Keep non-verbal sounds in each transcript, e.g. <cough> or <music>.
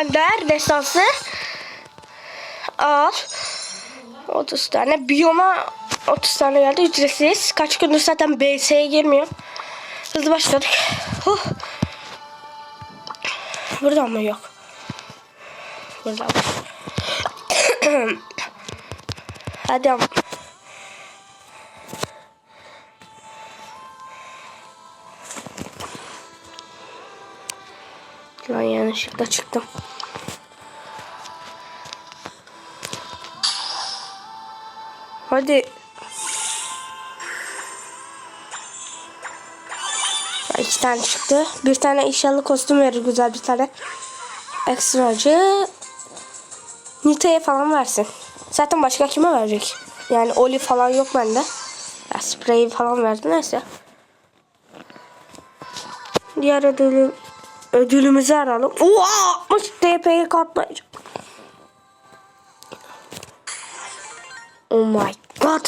Ender destansı. Al. 30 tane. Biyoma 30 tane geldi ücretsiz. Kaç gündür zaten BS'ye girmiyor. Hızlı başladık. Huh. Burada mı yok? Burada var. <coughs> Hadi ama. Yanlışlıkla çıktım. Hadi. Ya İki tane çıktı. Bir tane inşallah kostüm verir güzel bir tane. Ekstra acı. Nita'ya falan versin. Zaten başka kime verecek? Yani Oli falan yok bende. Ya sprey falan verdi neyse. Diğer ödülü, ödülümüzü arayalım. Oha! 60 TP'ye katlayacak. Oh my god.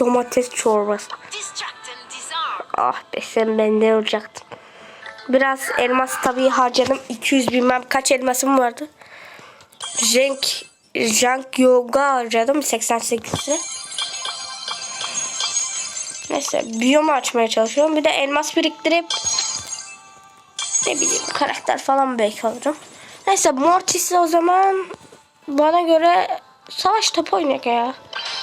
Domates çorbası. Ah be sen bende olacaktın. Biraz elmas tabii harcadım. 200 bilmem kaç elmasım vardı. Jank, Jank Yoga harcadım 88'i. Neyse biyomu açmaya çalışıyorum. Bir de elmas biriktirip ne bileyim karakter falan belki alırım. Neyse Mortis'le o zaman bana göre savaş topu oynayak ya.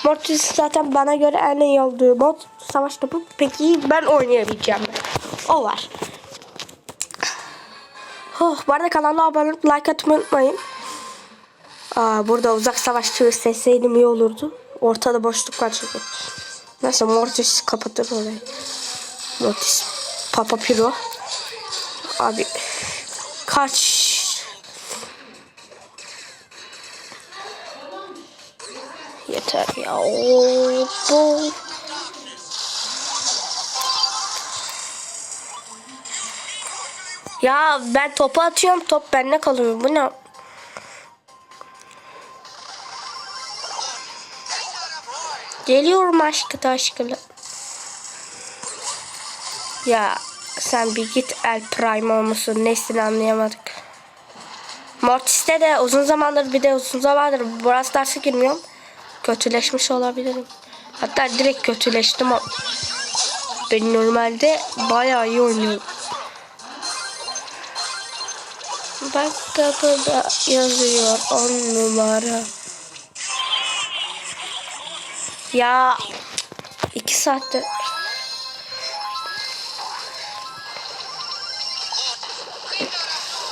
Mortis zaten bana göre en iyi olduğu mod savaş topu. Peki ben oynayabileceğim mi? O var. Oh, bu arada kanala abone olup like atmayı unutmayın. Aa, burada uzak savaşçı seçseydim iyi olurdu. Ortada boşluk var çünkü. Neyse Mortis kapatır orayı. Mortis. Papa Piro. Abi. Kaç. Yeter ya. Oo. Ya ben topu atıyorum. Top bende kalıyor. Bu ne? Geliyorum aşkı aşkına. Ya sen bir git El Prime olmuşsun. Nesini anlayamadık. Mortis'te de uzun zamandır bir de uzun zamandır Brawl Stars'a girmiyorum. Kötüleşmiş olabilirim. Hatta direkt kötüleştim. Ben normalde bayağı iyi oynuyorum. Bak kapıda yazıyor on numara. Ya iki saatte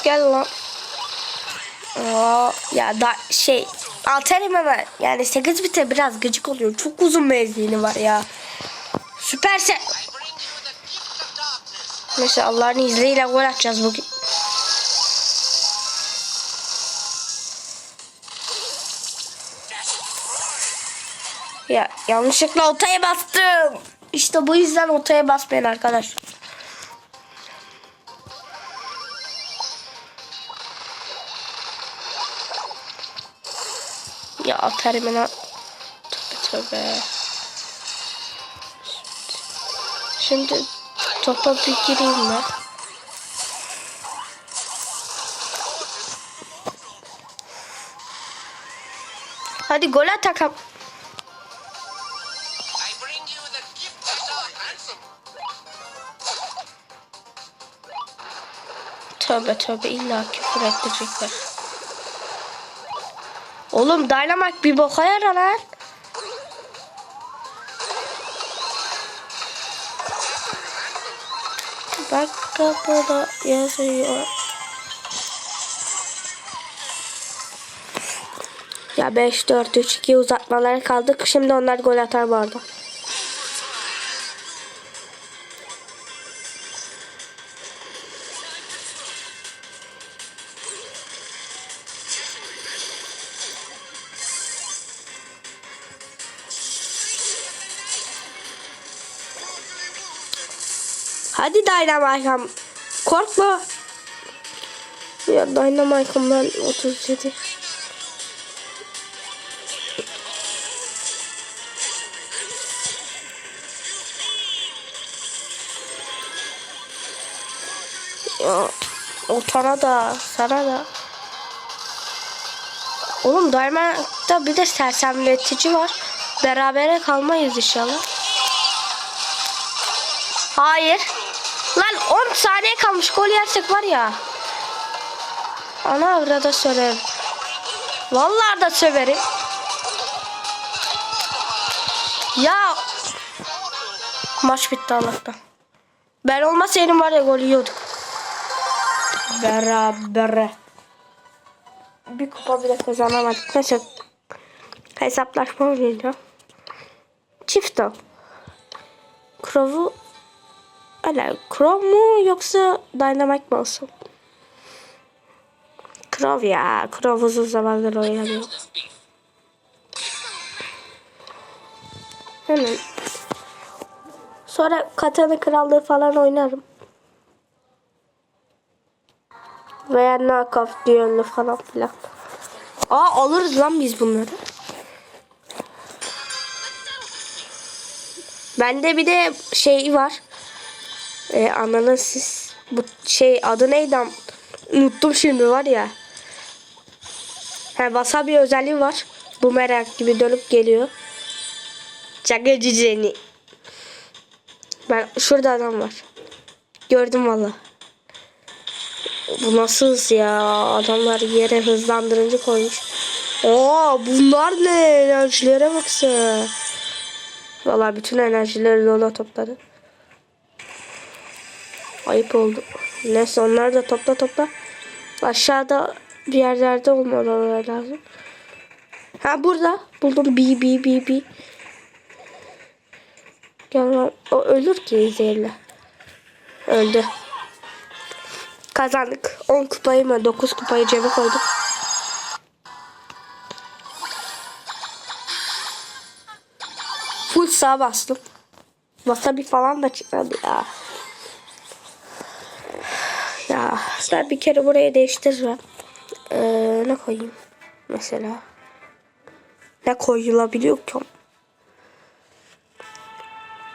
Gel lan. Aa, ya da şey Alterim hemen yani 8 bite biraz gıcık oluyor. Çok uzun menzili var ya. Süperse. Neyse Allah'ın izniyle gol atacağız bugün. Ya yanlışlıkla otaya bastım. İşte bu yüzden otaya basmayın arkadaş. Ya atarım ben. Tövbe tövbe. Şimdi topa bir gireyim ben. Hadi gol handsome. Tövbe tövbe illa küfür ettirecekler. Oğlum Dynamite bir boka yarar lan. Bak kapıda yazıyor. Ya 5 4 3 2 uzatmalara kaldık. Şimdi onlar gol atar bu arada. Hadi Dynamite'ım. Korkma. Ya Dynamite'ım ben 37. Ya Otana da sana da. Oğlum Diamond'da bir de sersemletici var. Berabere kalmayız inşallah. Hayır. Lan 10 saniye kalmış gol yersek var ya. Ana avrada söverim. Vallahi da söverim. Ya. Maç bitti Allah'tan. Ben olmasaydım var ya gol yiyorduk. Berabere. Bir kupa bile kazanamadık. Neyse. Hesaplaşma oynayacağım. Çift o. Crow'u Hala Crow mu yoksa Dynamite mi olsun? Crow ya. Crow uzun zamandır oynamıyor. Hemen. Sonra Katana Krallığı falan oynarım. Veya Knockoff Duel'ü falan filan. Aa alırız lan biz bunları. Bende bir de şey var. Anladın siz. Bu şey adı neydi? Unuttum şimdi var ya. Ha, wasabi özelliği var. Bu merak gibi dönüp geliyor. Çakıcı Jenny. Ben şurada adam var. Gördüm valla. Bu nasıl hız ya? Adamlar yere hızlandırıcı koymuş. Oo bunlar ne? Enerjilere baksana. Valla bütün enerjileri Lola topladı. Ayıp oldu. Neyse onları da topla topla. Aşağıda bir yerlerde olmaları lazım. Ha burada. Buldum. Bi bi bi bi. Gel. O ölür ki zehirle. Öldü. Kazandık. 10 kupayı mı 9 kupayı cebe koyduk. Full sağ bastım. Wasabi falan da çıkmadı ya. Ben bir kere buraya değiştireceğim. Ee, ne koyayım? Mesela. Ne koyulabiliyor ki?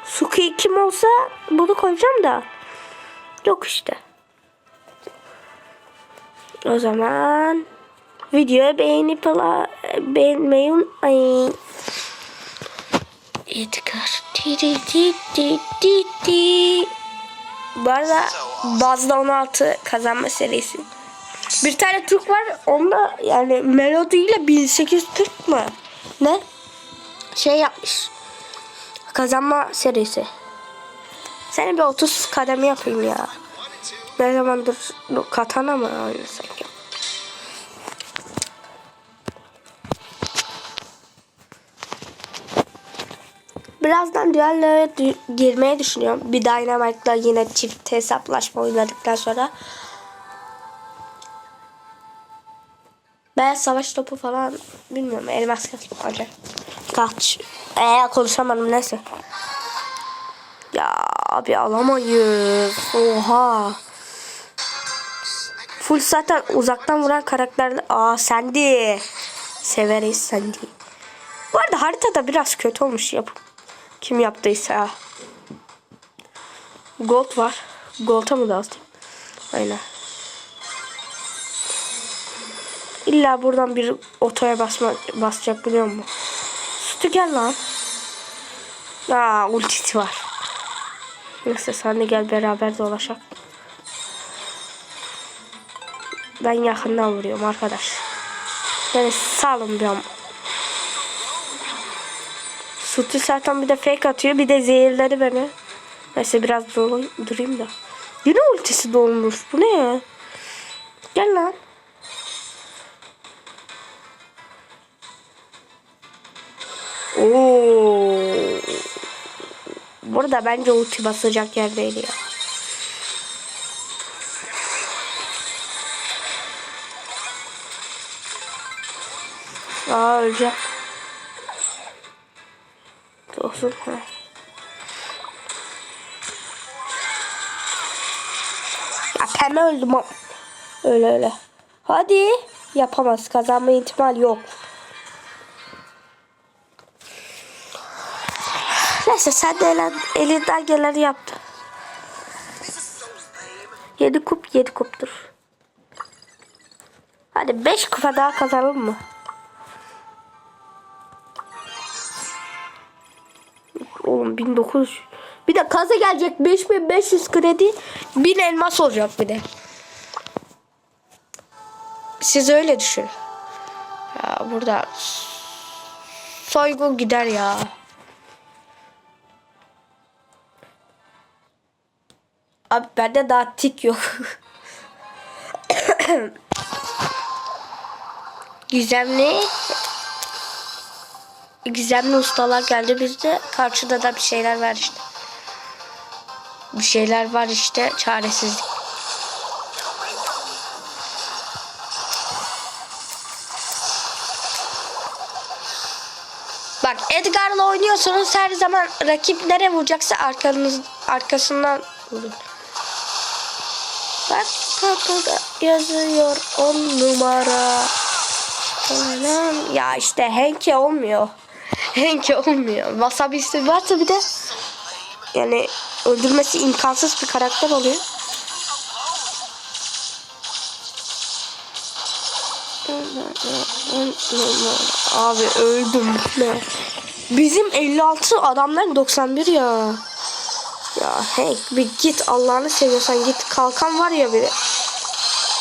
Suki kim olsa bunu koyacağım da. Yok işte. O zaman videoya beğenip beğenmeyi unutmayın. Edgar. Ti ti ti ti ti ti. Bu arada Bazda 16 kazanma serisi. Bir tane Türk var. Onda yani Melody ile 1840 mı? Ne? Şey yapmış. Kazanma serisi. Seni bir 30 kademe yapayım ya. Ne zamandır katana mı oynasak Birazdan düellere dü- girmeyi düşünüyorum. Bir Dynamite'la yine çift hesaplaşma oynadıktan sonra. Ben savaş topu falan bilmiyorum. Elmas kaç. Kaç. Eee konuşamadım neyse. Ya abi alamayız. Oha. Full zaten uzaktan vuran karakterler. Aa Sandy. Severiz Sandy. Bu arada haritada biraz kötü olmuş yapım. Kim yaptıysa. Gold var. Gold'a mı dağıtayım? Aynen. İlla buradan bir otoya basma, basacak biliyor musun? Sütü gel lan. Aa ultisi var. Neyse sen de gel beraber dolaşak. Ben yakından vuruyorum arkadaş. Yani salın bir Sütü zaten bir de fake atıyor. Bir de zehirledi beni. Neyse biraz durayım, durayım da. Yine ultisi dolmuş. Bu ne ya? Gel lan. Oo. Burada bence ulti basacak yer değil ya. Aa öleceğim. Olsun. Ha. Ya pembe öldüm. Öyle öyle. Hadi. Yapamaz. Kazanma ihtimal yok. Neyse sen de elinden, elinden geleni yaptın. 7 kup 7 kuptur. Hadi 5 kupa daha kazanalım mı? Oğlum 1900. Bir de kaza gelecek 5500 kredi. 1000 elmas olacak bir de. Siz öyle düşünün. Ya burada soygun gider ya. Abi bende daha tik yok. <coughs> Gizemli Gizemli ustalar geldi bizde. Karşıda da bir şeyler var işte. Bir şeyler var işte çaresizlik. Bak Edgar'la oynuyorsanız her zaman rakip nereye vuracaksa arkanız arkasından vurun. Bak kapıda yazıyor on numara. Ya işte Henke olmuyor. Henke olmuyor. Wasabi'si varsa bir de yani öldürmesi imkansız bir karakter oluyor. Abi öldüm. Ne? Bizim 56 adamlar 91 ya. Ya hey bir git Allah'ını seviyorsan git kalkan var ya biri.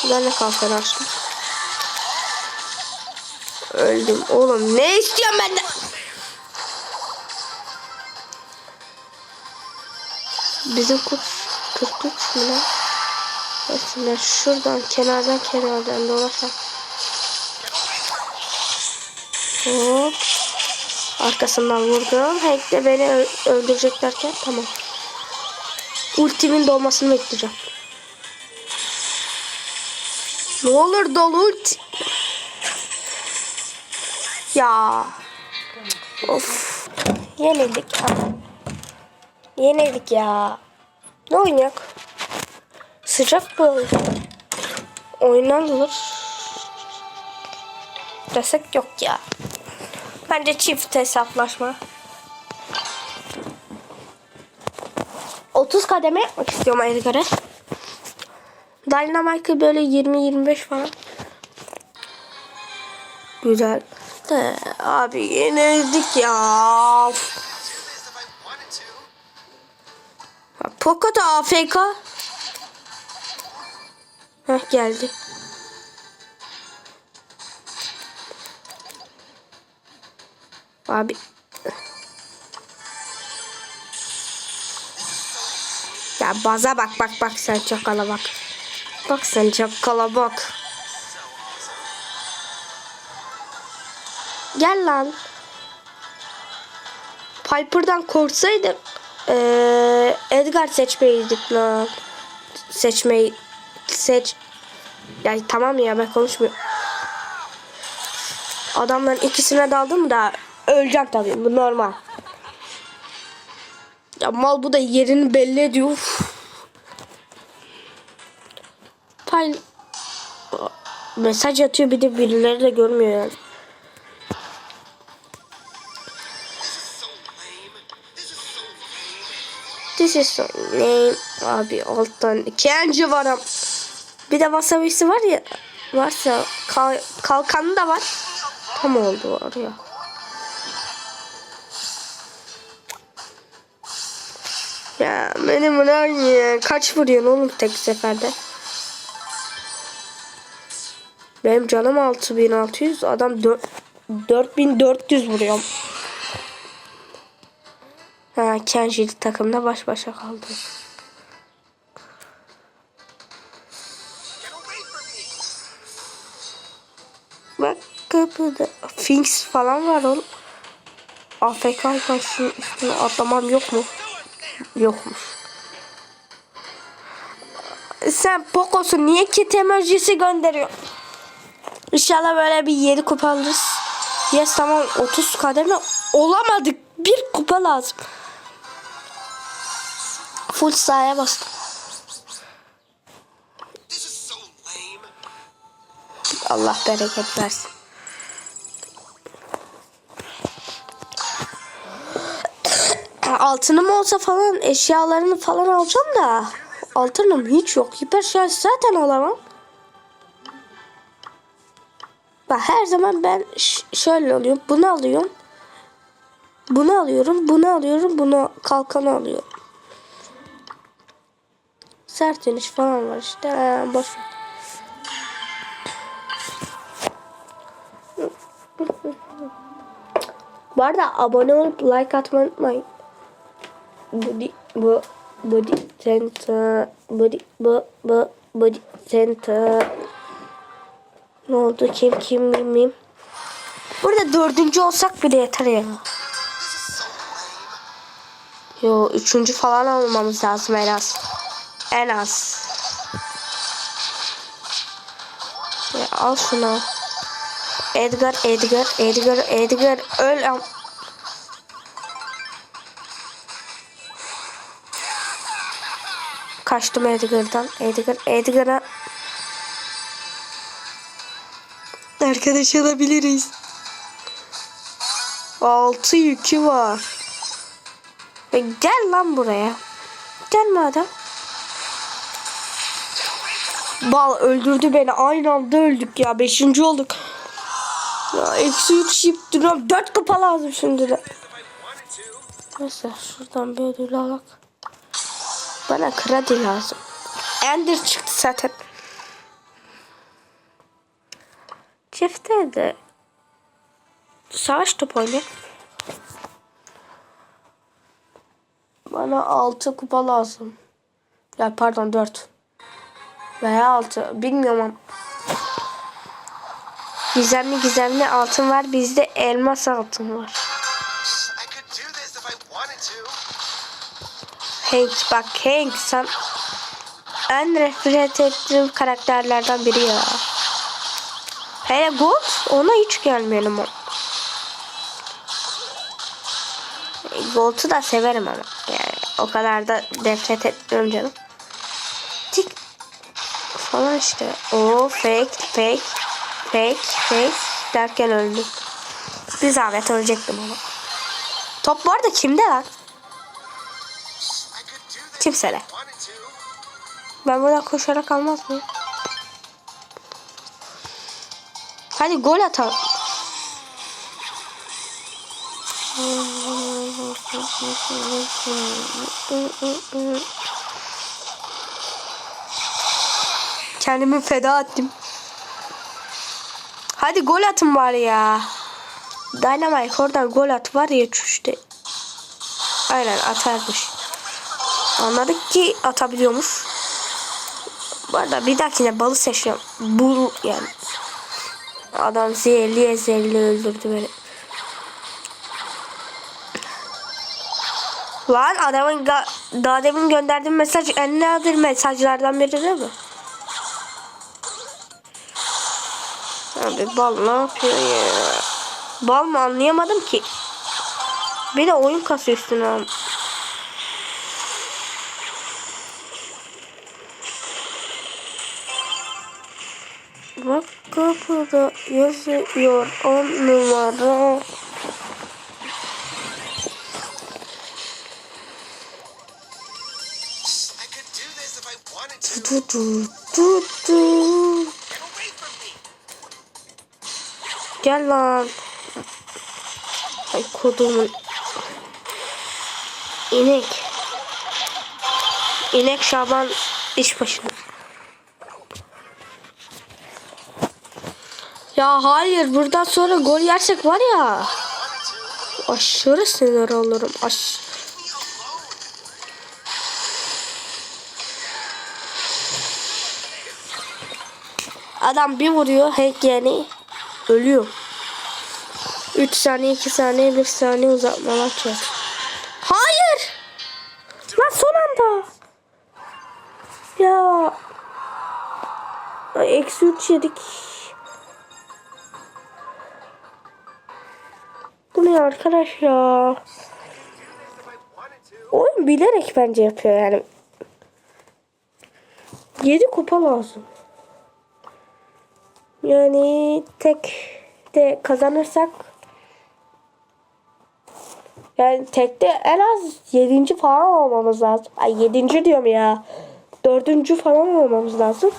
Ben de kalkan açtım. Öldüm oğlum ne istiyorsun benden? Bizim kurt 43 mü lan? Aslında şuradan kenardan kenardan dolaşalım. Hop. Arkasından vurdum. Hank de beni öldürecek derken tamam. Ultimin dolmasını bekleyeceğim. Ne olur dolu ulti. Ya. Of. Yenildik. Yenildik ya. Ne oynayak? Sıcak mı? Oynanılır. Desek yok ya. Bence çift hesaplaşma. 30 kademe yapmak istiyorum Edgar'e. Dynamite'ı böyle 20-25 falan. Güzel. De, abi yenildik ya. Poco da AFK. Heh geldi. Abi. Ya baza bak bak bak sen çakala bak. Bak sen çakala bak. Gel lan. Piper'dan korksaydım eee, Edgar seçmeydik lan. Seçmeyi seç. Ya tamam ya ben konuşmuyorum. Adamların ikisine daldım da öleceğim tabii bu normal. Ya mal bu da yerini belli ediyor. Uf. Pay mesaj atıyor bir de birileri de görmüyor yani. This is so lame. Abi alttan Kenji varım. Bir de wasabi'si var ya. Varsa kal, kalkanı da var. Tam oldu var ya. Benim lan ya. Kaç vuruyorsun oğlum tek seferde? Benim canım 6600 adam 4, 4400 vuruyor. Ha Kenji takımda baş başa kaldı. Bak kapıda Finks falan var oğlum. AFK şu üstüne atlamam yok mu? Yokmuş. Sen Poco'sun niye kit emojisi gönderiyor? İnşallah böyle bir 7 kupa alırız. Yes tamam 30 kademe olamadık. Bir kupa lazım. Full sahaya bastım. Allah bereket versin. Altınım olsa falan eşyalarını falan alacağım da altınım hiç yok. Hiper şarj zaten alamam. Bak her zaman ben şöyle alıyorum. Bunu alıyorum. Bunu alıyorum. Bunu alıyorum. Bunu kalkanı alıyorum. Sert iniş falan var işte. Ee, boş ver. Bu arada abone olup like atmayı unutmayın. Body, bu, body center, body, bu, bu, body center. Ne oldu kim kim mim mim. Burada dördüncü olsak bile yeter ya. Yo üçüncü falan olmamız lazım en. En az. Ya, al şunu. Edgar, Edgar, Edgar, Edgar öl. am- Kaçtım Edgar'dan. Edgar, Edgar'a arkadaş alabiliriz. Altı yükü var. Ve gel lan buraya. Gel madem. Bal öldürdü beni. Aynı anda öldük ya. Beşinci olduk. Ya eksi üç yiyip duruyorum. Dört kupa lazım şimdi de. Neyse şuradan bir ödül alak. Bana kredi lazım. Ender çıktı zaten. Çifte de savaş topu oynayalım. Bana 6 kupa lazım. Ya pardon 4. Veya 6. Bilmiyorum ama. Gizemli gizemli altın var. Bizde elmas altın var. Hank bak Hank sen en nefret ettiğim karakterlerden biri ya. Hele Gold ona hiç gelmeyelim o. Gold'u da severim ama. Yani o kadar da nefret etmiyorum canım. Falan işte. O fake fake fake fake derken öldüm. Bir zahmet ölecektim ama. Top bu arada kimde lan? Kimsele. Ben buradan koşarak almaz mıyım? Hadi gol atalım. <laughs> Kendimi feda ettim. Hadi gol atın bari ya. Dynamite oradan gol at var ya çüşte. Aynen atarmış. Anladık ki atabiliyormuş. Bu arada bir dahakine balı seçiyorum. Bu yani. Adam zehirli zehirli öldürdü beni. Lan adamın daha demin gönderdiğim mesaj en nadir mesajlardan biri değil mi? Abi bal ne yapıyor ya? Bal mı anlayamadım ki. Bir de oyun kasıyor üstüne. Bak kapıda yazıyor on numara. To. Du du du du. Gel lan. Ay kodumun. İnek. İnek Şaban iş başında. Ya hayır buradan sonra gol yersek var ya. Aşırı sinir olurum. Aş Adam bir vuruyor hack yani ölüyor. 3 saniye 2 saniye 1 saniye uzatmalar var. Hayır. Lan son anda. Ya. Ay, Eksi 3 yedik. Bu ne arkadaş ya? Oyun bilerek bence yapıyor yani. 7 kupa lazım. Yani tek de kazanırsak yani tekte en az 7. falan olmamız lazım. Ay 7. diyorum ya. 4. falan olmamız lazım.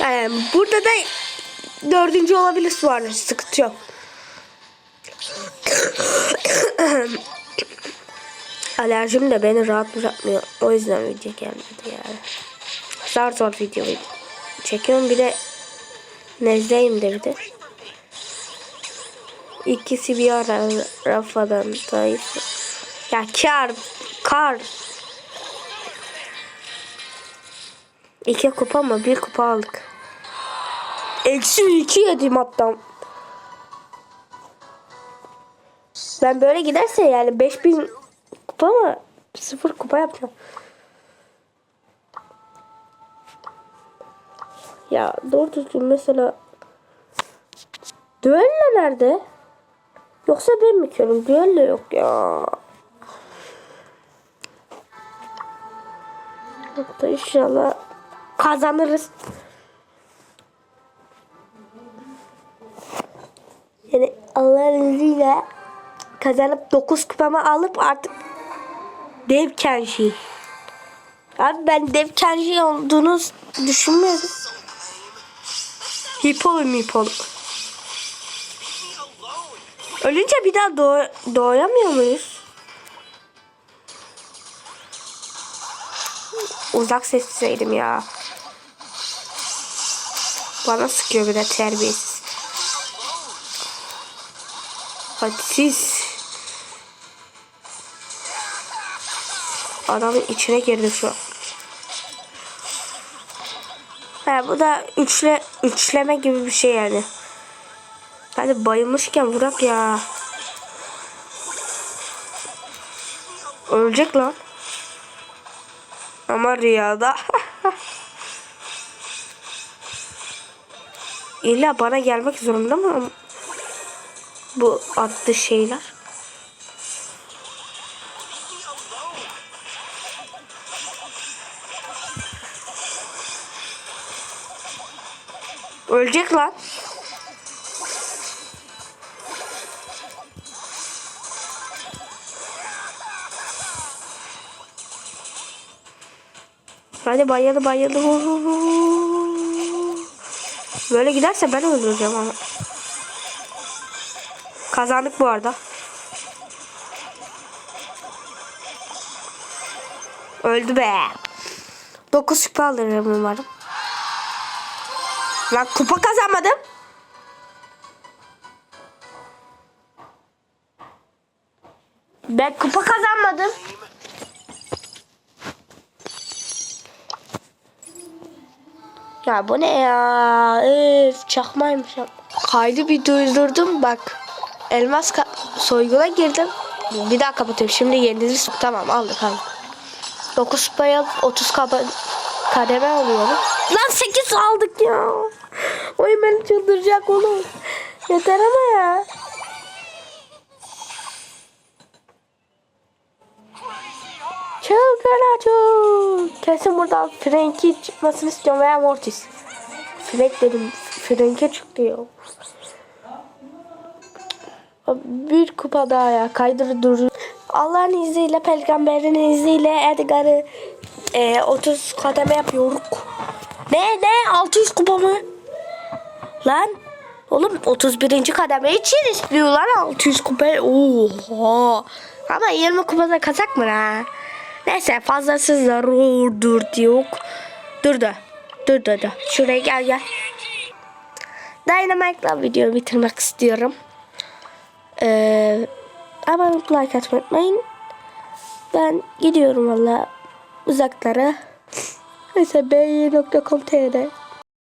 Yani burada da dördüncü olabilirsin var. Sıkıntı yok. <coughs> Alerjim de beni rahat bırakmıyor. O yüzden video gelmedi yani. Zar zor video çekiyorum. Bir de nezleyim de bir de. İkisi bir ara rafadan zayıf. Ya kar, kar. İki kupa mı? Bir kupa aldık. Eksi iki yedim hatta. Ben böyle giderse yani 5000 kupa mı? Sıfır kupa yapacağım. Ya doğru düzgün mesela Düello nerede? Yoksa ben mi körüm? Düello yok ya. Hatta inşallah kazanırız. Yani Allah'ın izniyle kazanıp 9 kupamı alıp artık dev kenji. Abi ben dev kenji olduğunu düşünmüyorum. Hipolu mipolu. Ölünce bir daha doğ doğamıyor muyuz? Uzak sesseydim ya. Bana sıkıyor bir de terbiyesiz. Hadi siz. Adamın içine girdi şu an. Ha, bu da üçle üçleme gibi bir şey yani. Hadi bayılmışken vurak ya. Ölecek lan. Ama rüyada. <laughs> İlla bana gelmek zorunda mı? Bu attı şeyler. Ölecek lan. Hadi bayıldı bayıldı. Böyle giderse ben öldüreceğim ama. Kazandık bu arada. Öldü be. 9 kupa alırım umarım. Lan kupa kazanmadım. Ben kupa kazanmadım. Ya bu ne ya? Öf çakmaymış. Kaydı bir durdurdum bak. Elmas soyguna girdim. Bir daha kapatıyorum. Şimdi yeniliriz. Tamam aldık aldık. 9 pay alıp 30 kaba kademe alıyorum. Lan 8 aldık ya. Oy beni çıldıracak oğlum. Yeter ama ya. Çılgın çıl. Kesin buradan Frank'i çıkmasını istiyorum veya Mortis. Frank dedim. Frank'e çıktı ya. Bir kupa daha ya. Kaydır dur. Allah'ın izniyle, peygamberin izniyle Edgar'ı e, 30 kademe yapıyoruz. Ne ne? 600 kupa mı? Lan. Oğlum 31. kademe için istiyor lan 600 kupa. Oha. Ama 20 kupada kazak mı ha? Neyse fazlası zarurdur yok. Dur da. Dur dur dur. Şuraya gel gel. Dynamite'la videoyu bitirmek istiyorum. Ee, abone like atmayı unutmayın. Ben gidiyorum valla uzaklara. Neyse b.com.tr